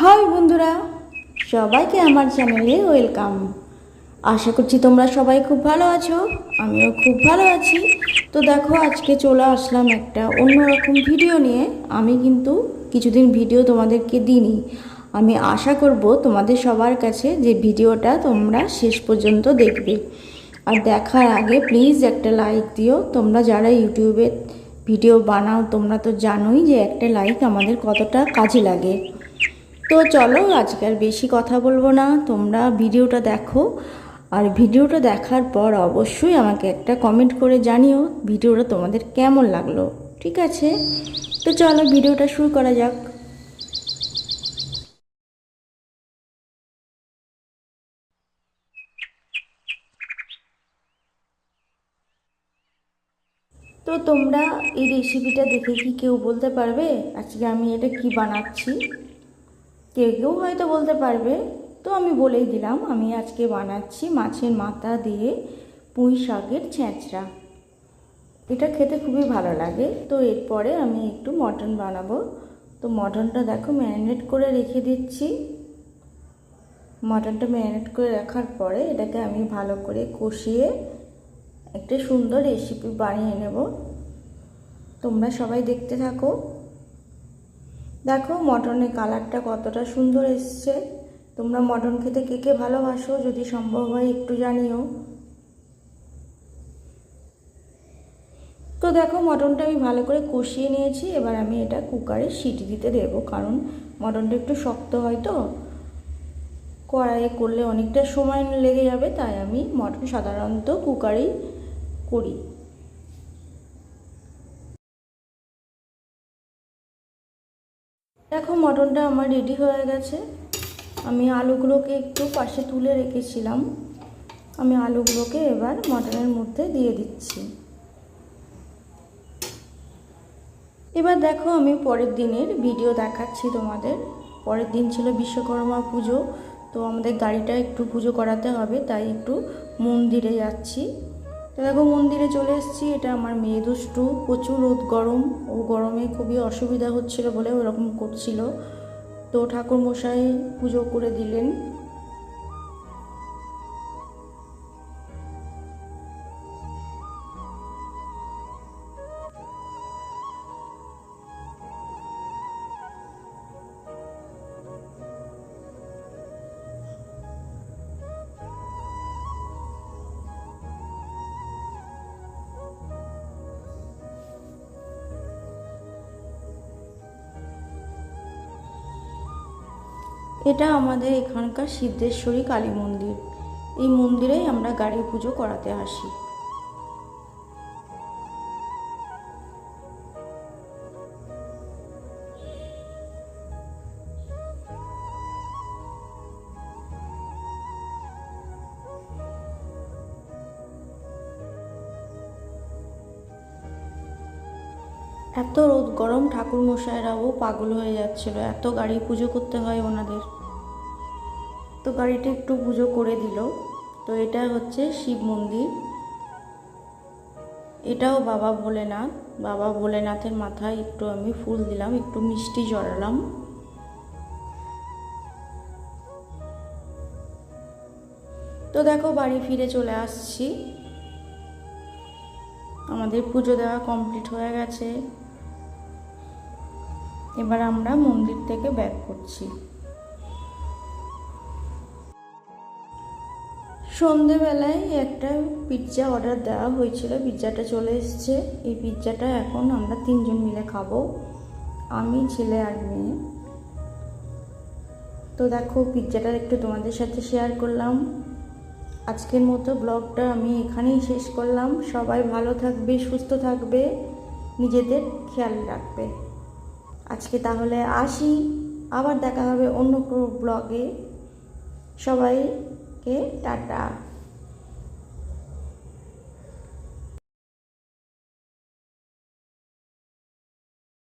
High বন্ধুরা, সবাইকে আমার চ্যানেলে ওয়েলকাম। আশা করছি তোমরা সবাই খুব ভালো আছো, আমিও খুব ভালো আছি। তো দেখো, আজকে চলে আসলাম একটা অন্যরকম ভিডিও নিয়ে। আমি কিন্তু কিছুদিন ভিডিও তোমাদেরকে দিইনি। আমি আশা করব তোমাদের সবার কাছে যে ভিডিওটা তোমরা শেষ পর্যন্ত দেখবে। আর দেখার আগে প্লিজ একটা লাইক দিও। তোমরা যারা ইউটিউবে ভিডিও বানাও, তোমরা তো জানোই যে একটা লাইক আমাদের কতটা কাজে লাগে। তো চলো আজকে আর বেশি কথা বলব না, তোমরা ভিডিওটা দেখো। আর ভিডিওটা দেখার পর অবশ্যই আমাকে একটা কমেন্ট করে জানিও ভিডিওটা তোমাদের কেমন লাগল, ঠিক আছে? তো চলো ভিডিওটা শুরু করা যাক। তো তোমরা এই রেসিপিটা দেখে কি কেউ বলতে পারবে? আজকে আমি এটা কি বানাচ্ছি? কেউ কেউ হয়তো বলতে পারবে, তো আমি বলেই দিলাম, আমি আজকে বানাচ্ছি মাছের মাথা দিয়ে পুঁই শাকের ছেঁচড়া। এটা খেতে খুবই ভালো লাগে, তো এরপরে আমি একটু মটন বানাবো। তো মটনটা দেখো ম্যারিনেট করে রেখে দিচ্ছি। মটনটা ম্যারিনেট করে রাখার পরে এটাকে আমি ভালো করে কষিয়ে একটা সুন্দর রেসিপি বানিয়ে নেব। তোমরা সবাই দেখতে থাকো। দেখো মটনের কালারটা কতটা সুন্দর এসছে। তোমরা মটন খেতে কে কে ভালোবাসো যদি সম্ভব হয় একটু জানিও। তো দেখো মটনটা আমি ভালো করে কষিয়ে নিয়েছি, এবার আমি এটা কুকারে সিটি দিতে দেবো, কারণ মটনটা একটু শক্ত হয় তো। কড়াইয়ে করলে অনেকটা সময় লেগে যাবে, তাই আমি মটন সাধারণত কুকারেই করি। দেখো, মটনটা আমার রেডি হয়ে গেছে। আমি আলুগুলোকে একটু পাশে তুলে রেখেছিলাম। আমি আলুগুলোকে এবার মটনের মধ্যে দিয়ে দিচ্ছি। এবার দেখো, আমি পরের দিনের ভিডিও দেখাচ্ছি তোমাদের। পরের দিন ছিল বিশ্বকর্মা পুজো, তো আমাদের গাড়িটা একটু পুজো করাতে হবে, তাই একটু মন্দিরে যাচ্ছি। দেখো মন্দিরে চলে এসেছি, এটা আমার মেয়ে দুষ্টু, প্রচুর রোদ গরম, ও গরমে খুবই অসুবিধা হচ্ছিল বলে ওরকম করছিল। তো ঠাকুর মশাই পুজো করে দিলেন। এটা আমাদের এখানকার সিদ্ধেশ্বরী কালী মন্দির। এই মন্দিরেই আমরা গাড়ি পুজো করাতে আসি। এত রোদ গরম ঠাকুর মশাইরাও পাগল হয়ে যাচ্ছিল, এত গাড়ি পুজো করতে হয় ওনাদের। তো গাড়িটা একটু পুজো করে দিল। তো এটা হচ্ছে শিব মন্দির। এটাও বাবা ভোলেনাথ। বাবা ভোলেনাথের মাথায় একটু আমি ফুল দিলাম, একটু মিষ্টি জড়ালাম। তো দেখো বাড়ি ফিরে চলে আসছি। আমাদের পুজো দেওয়া কমপ্লিট হয়ে গেছে। এবার আমরা মন্দির থেকে ব্যাক করছি। সন্ধেবেলায় একটা পিৎজা অর্ডার দেওয়া হয়েছিল। পিৎজাটা চলে এসছে। এই পিৎজাটা এখন আমরা তিনজন মিলে খাব। আমি, ছেলে আর মেয়ে। তো দেখো পিৎজাটা একটু তোমাদের সাথে শেয়ার করলাম। আজকের মতো ব্লগটা আমি এখানেই শেষ করলাম। সবাই ভালো থাকবে, সুস্থ থাকবে, নিজেদের খেয়াল রাখবে। আজকে তাহলে আসি। আবার দেখা হবে অন্য কোনো ব্লগে সবাইকে টাটা।